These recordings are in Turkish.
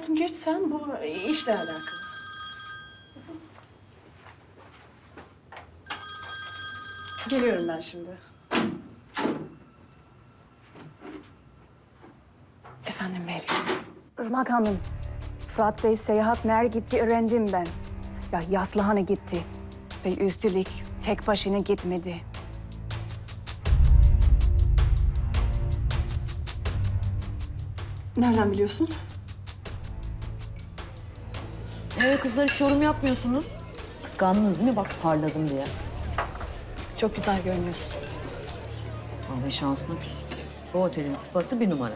hayatım geç sen. Bu işle alakalı. Geliyorum ben şimdi. Efendim Meryem. Irmak Hanım, Fırat Bey seyahat nereye gitti öğrendim ben. Ya Yaslıhan'a gitti. Ve üstelik tek başına gitmedi. Nereden biliyorsun? Ee kızlar hiç yorum yapmıyorsunuz. Kıskandınız değil mi? Bak parladım diye. Çok güzel görünüyorsun. Vallahi şansına küs. Bu otelin spası bir numara.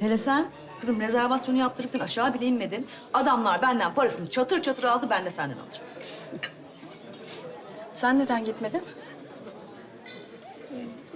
Hele sen kızım rezervasyonu yaptırırsın aşağı bile inmedin. Adamlar benden parasını çatır çatır aldı ben de senden alacağım. Sen neden gitmedin?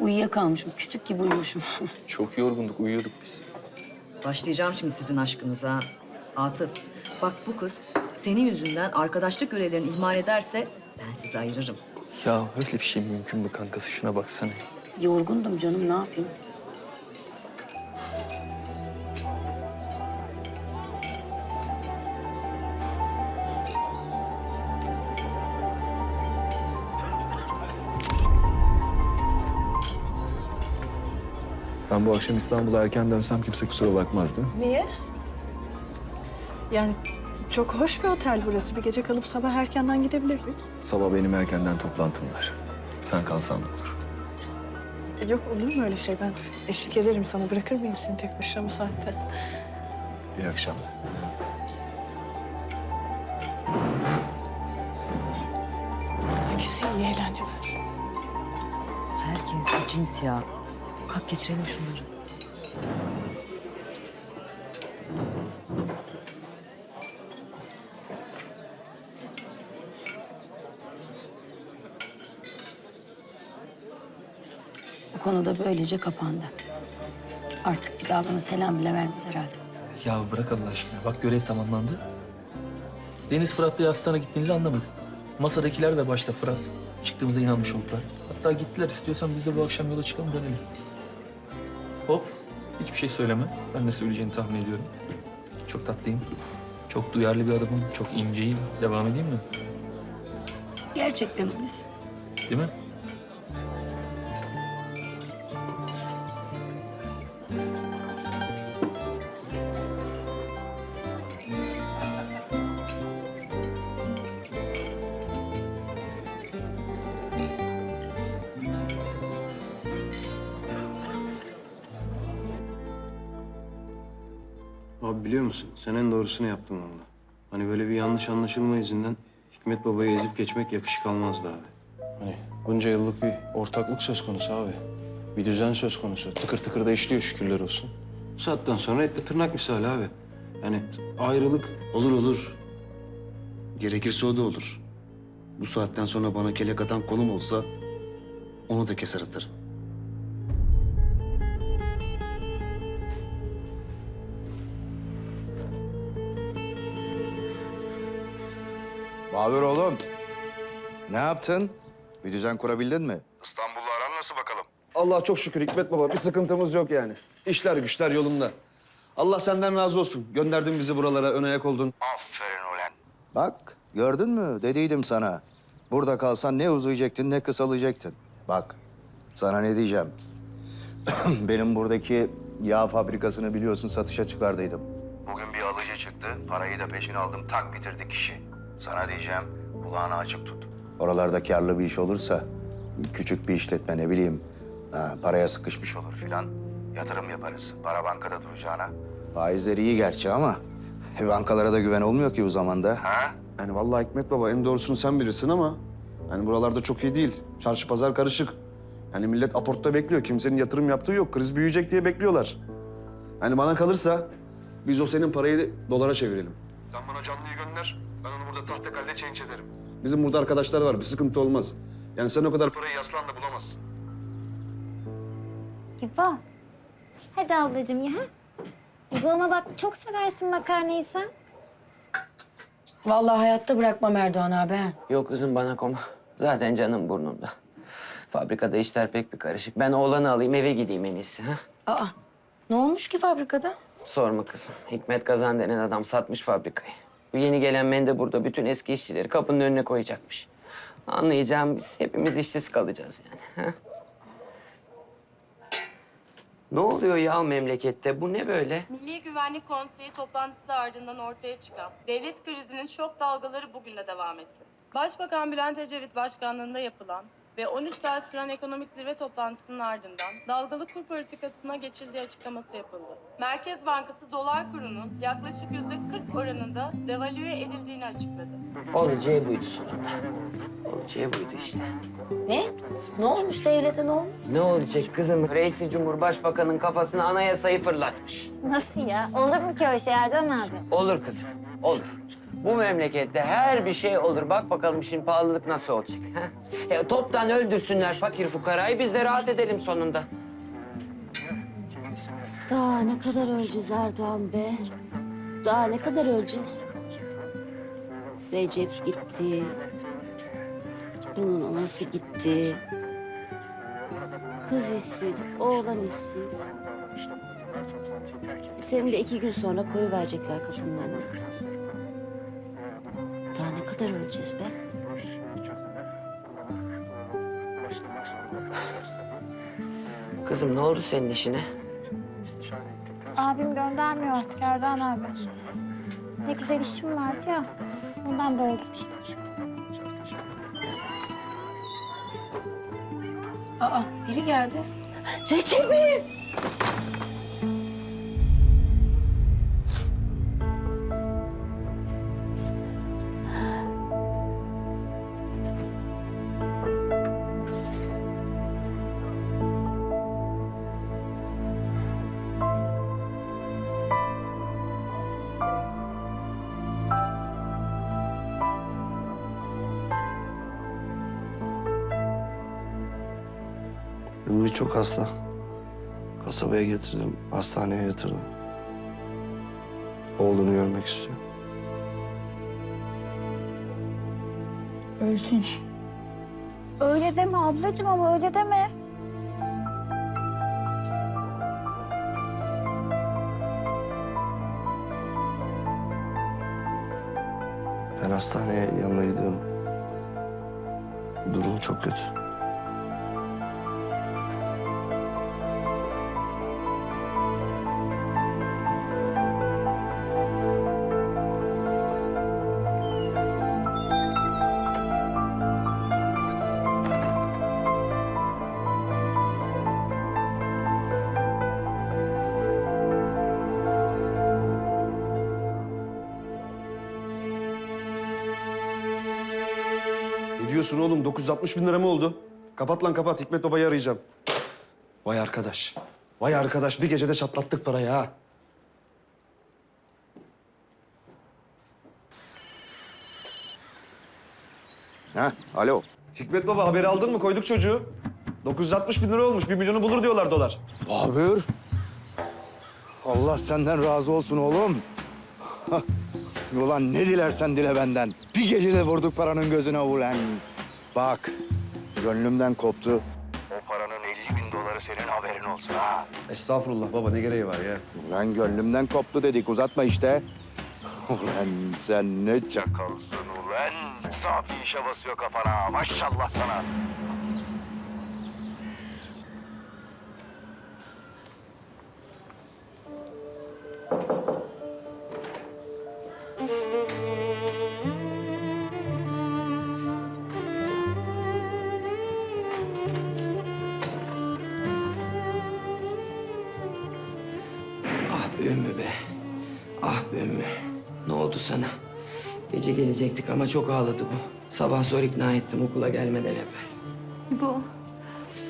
Uyuyakalmışım. Kütük gibi uyumuşum. Çok yorgunduk, uyuyorduk biz. Başlayacağım şimdi sizin aşkınıza. Atıf bak bu kız senin yüzünden arkadaşlık görevlerini ihmal ederse ben sizi ayırırım. Ya öyle bir şey mümkün mü kankası? Şuna baksana. Yorgundum canım ne yapayım? Ben bu akşam İstanbul'a erken dönsem kimse kusura bakmaz değil mi? Niye? Yani çok hoş bir otel burası. Bir gece kalıp sabah erkenden gidebilirdik. Sabah benim erkenden toplantım var. Sen kalsan da olur. E, Yok olur mu öyle şey? Ben eşlik ederim sana. Bırakır mıyım seni tek başına bu saatte? İyi akşamlar. Herkese iyi eğlenceler. Herkes bir cins ya. Kalk geçirelim şunları. Bu konuda böylece kapandı. Artık bir daha bana selam bile vermez herhalde. Ya bırak Allah aşkına. Bak görev tamamlandı. Deniz Fırat'la yastığına gittiğinizi anlamadı. Masadakiler ve başta Fırat çıktığımıza inanmış oldular. Hatta gittiler istiyorsan biz de bu akşam yola çıkalım dönelim. Hop. Hiçbir şey söyleme. Ben ne söyleyeceğini tahmin ediyorum. Çok tatlıyım. Çok duyarlı bir adamım. Çok inceyim. Devam edeyim mi? Gerçekten öylesin. Değil mi? Abi biliyor musun? Sen en doğrusunu yaptın valla. Hani böyle bir yanlış anlaşılma yüzünden Hikmet Baba'yı ezip geçmek yakışık almazdı abi. Hani bunca yıllık bir ortaklık söz konusu abi. Bir düzen söz konusu. Tıkır tıkır da işliyor şükürler olsun. Bu saatten sonra etle tırnak misali abi. Yani ayrılık Olur olur. Gerekirse o da olur. Bu saatten sonra bana kelek atan kolum olsa onu da keser atarım. Bahadır oğlum. Ne yaptın? Bir düzen kurabildin mi? İstanbul'la aran nasıl bakalım? Allah çok şükür Hikmet Baba. Bir sıkıntımız yok yani. İşler güçler yolunda. Allah senden razı olsun. Gönderdin bizi buralara, ön ayak oldun. Aferin ulan. Bak gördün mü? Dediydim sana. Burada kalsan ne uzayacaktın ne kısalacaktın. Bak sana ne diyeceğim. Benim buradaki yağ fabrikasını biliyorsun satışa çıkardıydım. Bugün bir alıcı çıktı. Parayı da peşin aldım. Tak bitirdik işi. Sana diyeceğim kulağını açık tut. Oralarda karlı bir iş olursa küçük bir işletme ne bileyim ha, paraya sıkışmış olur filan. Yatırım yaparız. Para bankada duracağına. Faizleri iyi gerçi ama e, bankalara da güven olmuyor ki bu zamanda. Ha? Yani vallahi Hikmet Baba en doğrusunu sen bilirsin ama... ...yani buralarda çok iyi değil. Çarşı pazar karışık. Yani millet aportta bekliyor. Kimsenin yatırım yaptığı yok. Kriz büyüyecek diye bekliyorlar. Yani bana kalırsa biz o senin parayı dolara çevirelim. Sen bana canlıyı gönder. Ben onu burada tahtakalde change ederim. Bizim burada arkadaşlar var. Bir sıkıntı olmaz. Yani sen o kadar parayı yaslanla bulamazsın. İbo. Hadi ablacığım ya. İbo ama bak çok seversin makarnayı sen. Vallahi hayatta bırakmam Erdoğan abi. ha. Yok kızım bana koma. Zaten canım burnumda. Fabrikada işler pek bir karışık. Ben oğlanı alayım eve gideyim en iyisi. Ha? Aa ne olmuş ki fabrikada? Sorma kızım. Hikmet Kazan denen adam satmış fabrikayı. Bu yeni gelen mende burada bütün eski işçileri kapının önüne koyacakmış. Anlayacağım biz hepimiz işsiz kalacağız yani. Ne oluyor ya memlekette? Bu ne böyle? Milli Güvenlik Konseyi toplantısı ardından ortaya çıkan devlet krizinin şok dalgaları bugün de devam etti. Başbakan Bülent Ecevit başkanlığında yapılan ve 13 saat süren ekonomik zirve toplantısının ardından dalgalı kur politikasına geçildiği açıklaması yapıldı. Merkez Bankası dolar kurunun yaklaşık yüzde 40 oranında devalüe edildiğini açıkladı. Olacağı buydu sonunda. Olacağı buydu işte. Ne? Ne olmuş devlete ne olmuş? Ne olacak kızım? Reisi Cumhurbaşkanı'nın kafasına anayasayı fırlatmış. Nasıl ya? Olur mu ki o şey Erdoğan abi? Olur kızım, olur. Bu memlekette her bir şey olur. Bak bakalım şimdi pahalılık nasıl olacak. Ya toptan öldürsünler fakir fukarayı, biz de rahat edelim sonunda. Daha ne kadar öleceğiz Erdoğan be? Daha ne kadar öleceğiz? Recep gitti. Bunun anası gitti. Kız işsiz, oğlan işsiz. Seni de iki gün sonra koyu verecekler kapının önüne. Kadar öleceğiz be? Kızım ne oldu senin işine? Abim göndermiyor artık Erdoğan abi. Ne güzel işim vardı ya. Ondan boğuldum işte. Aa biri geldi. Recep'im! Ümit çok hasta. Kasabaya getirdim, hastaneye yatırdım. Oğlunu görmek istiyor. Ölsün. Öyle deme ablacığım ama öyle deme. Ben hastaneye yanına gidiyorum. Durumu çok kötü. Diyorsun oğlum? 960 bin lira mı oldu? Kapat lan kapat. Hikmet Baba'yı arayacağım. Vay arkadaş. Vay arkadaş. Bir gecede çatlattık parayı ha. Ha, alo. Hikmet Baba haberi aldın mı? Koyduk çocuğu. 960 bin lira olmuş. Bir milyonu bulur diyorlar dolar. Babür. Allah senden razı olsun oğlum. Ulan ne dilersen dile benden. Bir gecede vurduk paranın gözüne ulan. Bak, gönlümden koptu. O paranın 50 bin doları senin haberin olsun ha. Estağfurullah baba ne gereği var ya? Ulan gönlümden koptu dedik, uzatma işte. Ulan sen ne çakalsın ulan. Safi işe basıyor kafana, maşallah sana. Sana? Gece gelecektik ama çok ağladı bu. Sabah zor ikna ettim okula gelmeden evvel. Bu.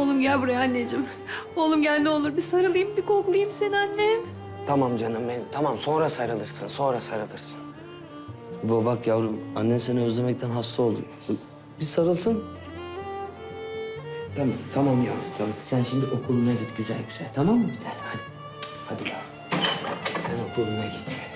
Oğlum gel buraya anneciğim. Oğlum gel ne olur bir sarılayım bir koklayayım seni annem. Tamam canım benim. Tamam sonra sarılırsın. Sonra sarılırsın. Bu bak yavrum annen seni özlemekten hasta oldu. Bir sarılsın. Tamam, tamam yavrum tamam. Sen şimdi okuluna git güzel güzel. Tamam mı bir tane? Hadi. Hadi yavrum. Sen okuluna git.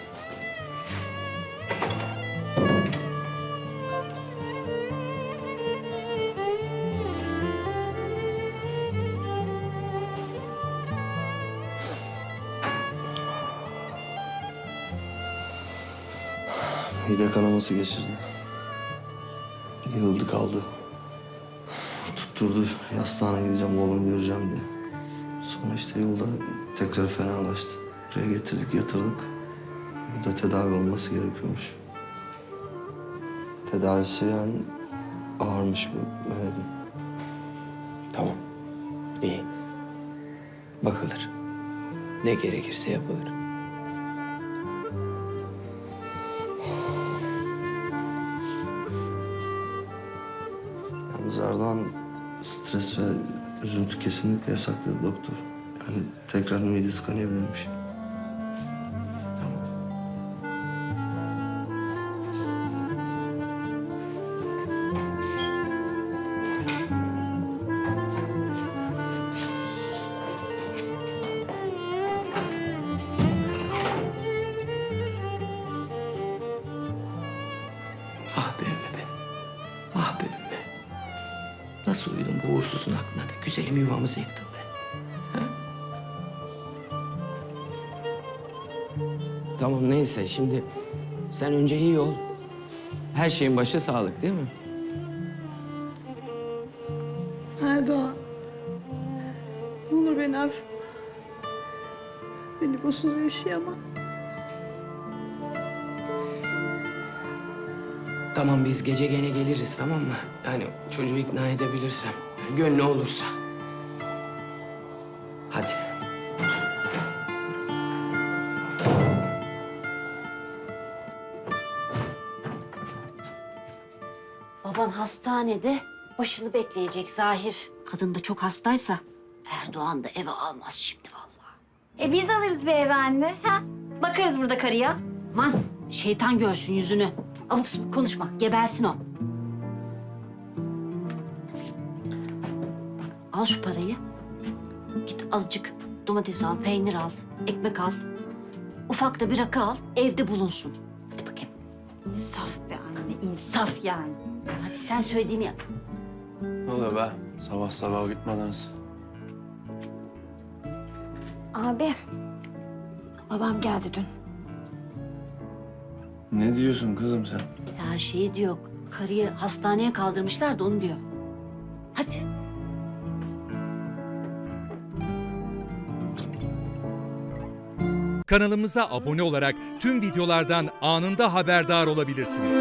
Mide kanaması geçirdi. Yığıldı kaldı. Tutturdu yastığına gideceğim oğlumu göreceğim diye. Sonra işte yolda tekrar fenalaştı. Buraya getirdik yatırdık. Burada tedavi olması gerekiyormuş. Tedavisi yani ağırmış mı öyle de. Tamam. İyi. Bakılır. Ne gerekirse yapılır. Erdoğan stres ve üzüntü kesinlikle yasak dedi doktor. Yani tekrar midesi kanayabilirmiş. Tamam. Ah be Nasıl uyudun bu uğursuzun aklına da güzelim yuvamızı yıktın be. Ha? Tamam neyse şimdi sen önce iyi ol. Her şeyin başı sağlık değil mi? Erdoğan. Ne olur beni affet. Beni busuz yaşayamam. Tamam biz gece gene geliriz tamam mı? Yani çocuğu ikna edebilirsem. Gönlü olursa. Hadi. Baban hastanede başını bekleyecek Zahir. Kadın da çok hastaysa Erdoğan da eve almaz şimdi vallahi. E biz alırız bir eve anne. Ha? Bakarız burada karıya. Aman şeytan görsün yüzünü. Abuk sabuk konuşma gebersin o. Al şu parayı. Git azıcık domates al, peynir al, ekmek al. Ufak da bir rakı al, evde bulunsun. Hadi bakayım. İnsaf be anne, insaf yani. Hadi sen söylediğimi yap. Ne oluyor be? Sabah sabah bitmediniz. Abi, babam geldi dün. Ne diyorsun kızım sen? Ya şey diyor, karıyı hastaneye kaldırmışlar da onu diyor. Hadi. Kanalımıza abone olarak tüm videolardan anında haberdar olabilirsiniz.